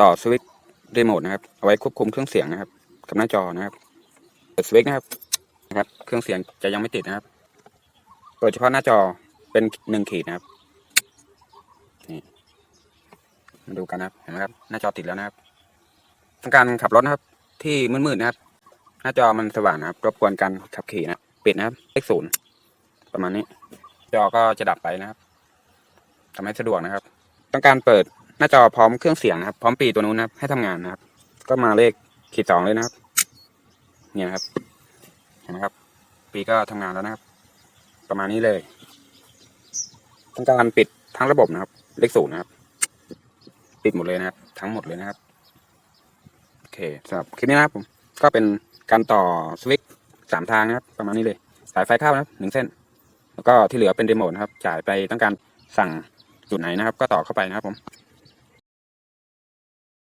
ต่อสวิตช์รีโมทนะครับเอาไว้ควบคุมเครื่องเสียงนะครับกับหน้าจอนะครับเปิดสวิตช์นะครับนะครับ เครื่องเสียงจะยังไม่ติดนะครับเปิดเฉพาะหน้าจอเป็นหนึ่งขีดนะครับนี่มาดูกันนะครับเห็นไหมครับ หน้าจอติดแล้วนะครับต้องการขับรถนะครับ ที่มืดๆนะครับ หน้าจอมันสว่างนะครับ รบกวนการขับขี่นะปิดนะครับเลขศูนย์ประมาณนี้ จอก็จะดับไปนะครับทำให้สะดวกนะครับ ต้องการเปิด หน้าจอพร้อมเครื่องเสียงนะครับ พร้อมปีตัวนู้นนะครับ ให้ทำงานนะครับ ก็มาเลขขีดสองเลยนะครับ เนี่ยนะครับ เห็นไหมครับ ปีก็ทำงานแล้วนะครับ ประมาณนี้เลยต้องการปิดทั้งระบบนะครับ เลขศูนย์นะครับ ปิดหมดเลยนะครับ ทั้งหมดเลยนะครับโอเคสำหรับคลิปนี้นะครับผมก็เป็นการต่อสวิตช์สามทางนะครับ ประมาณนี้เลย สายไฟเข้านะครับหนึ่งเส้น แล้วก็ที่เหลือเป็นรีโมทนะครับ จ่ายไปต้องการสั่งจุดไหนนะครับ ก็ต่อเข้าไปนะครับผม